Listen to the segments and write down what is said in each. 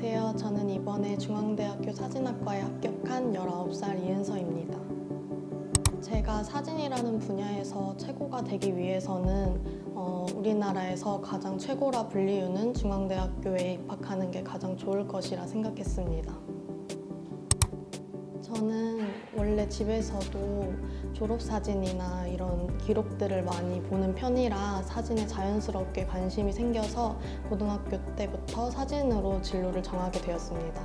안녕하세요. 저는 이번에 중앙대학교 사진학과에 합격한 19살 이은서입니다. 제가 사진이라는 분야에서 최고가 되기 위해서는 어, 우리나라에서 가장 최고라 불리우는 중앙대학교에 입학하는 게 가장 좋을 것이라 생각했습니다. 저는 원래 집에서도 졸업사진이나 이런 기록들을 많이 보는 편이라 사진에 자연스럽게 관심이 생겨서 고등학교 때부터 사진으로 진로를 정하게 되었습니다.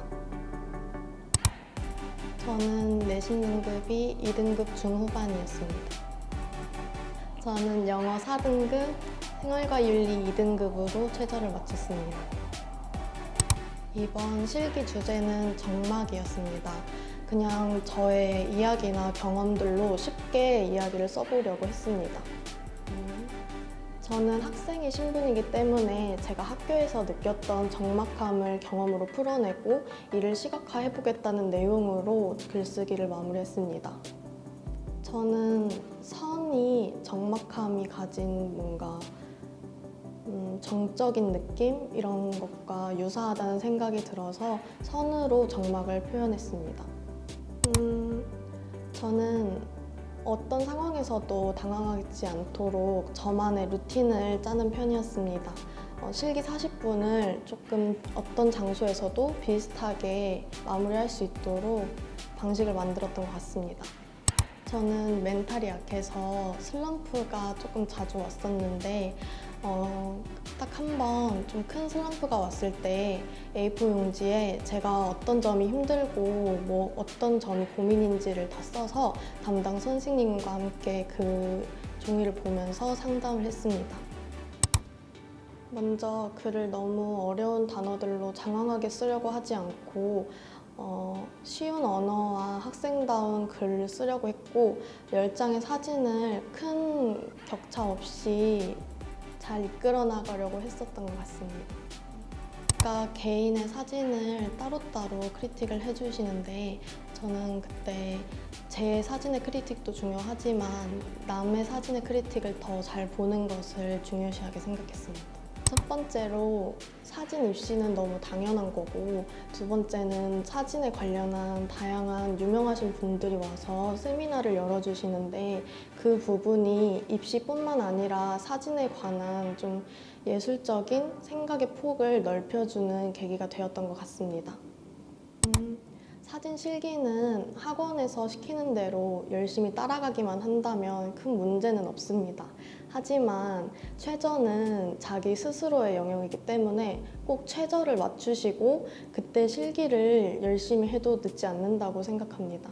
저는 내신 등급이 2등급 중후반이었습니다. 저는 영어 4등급, 생활과 윤리 2등급으로 최저를 마쳤습니다. 이번 실기 주제는 정막이었습니다. 그냥 저의 이야기나 경험들로 쉽게 이야기를 써보려고 했습니다. 음, 저는 학생의 신분이기 때문에 제가 학교에서 느꼈던 적막함을 경험으로 풀어내고 이를 시각화해보겠다는 내용으로 글쓰기를 마무리했습니다. 저는 선이 적막함이 가진 뭔가 음, 정적인 느낌 이런 것과 유사하다는 생각이 들어서 선으로 적막을 표현했습니다. 음, 저는 어떤 상황에서도 당황하지 않도록 저만의 루틴을 짜는 편이었습니다. 어, 실기 40분을 조금 어떤 장소에서도 비슷하게 마무리할 수 있도록 방식을 만들었던 것 같습니다. 저는 멘탈이 약해서 슬럼프가 조금 자주 왔었는데 어, 딱 한 번 좀 큰 슬럼프가 왔을 때 A4 용지에 제가 어떤 점이 힘들고 뭐 어떤 점이 고민인지를 다 써서 담당 선생님과 함께 그 종이를 보면서 상담을 했습니다. 먼저 글을 너무 어려운 단어들로 장황하게 쓰려고 하지 않고 어, 쉬운 언어와 학생다운 글을 쓰려고 했고 10장의 사진을 큰 격차 없이 잘 이끌어 나가려고 했었던 것 같습니다. 아까 개인의 사진을 따로따로 크리틱을 해주시는데 저는 그때 제 사진의 크리틱도 중요하지만 남의 사진의 크리틱을 더 잘 보는 것을 중요시하게 생각했습니다. 첫 번째로 사진 입시는 너무 당연한 거고 두 번째는 사진에 관련한 다양한 유명하신 분들이 와서 세미나를 열어주시는데 그 부분이 입시뿐만 아니라 사진에 관한 좀 예술적인 생각의 폭을 넓혀주는 계기가 되었던 것 같습니다. 음, 사진 실기는 학원에서 시키는 대로 열심히 따라가기만 한다면 큰 문제는 없습니다. 하지만 최저는 자기 스스로의 영역이기 때문에 꼭 최저를 맞추시고 그때 실기를 열심히 해도 늦지 않는다고 생각합니다.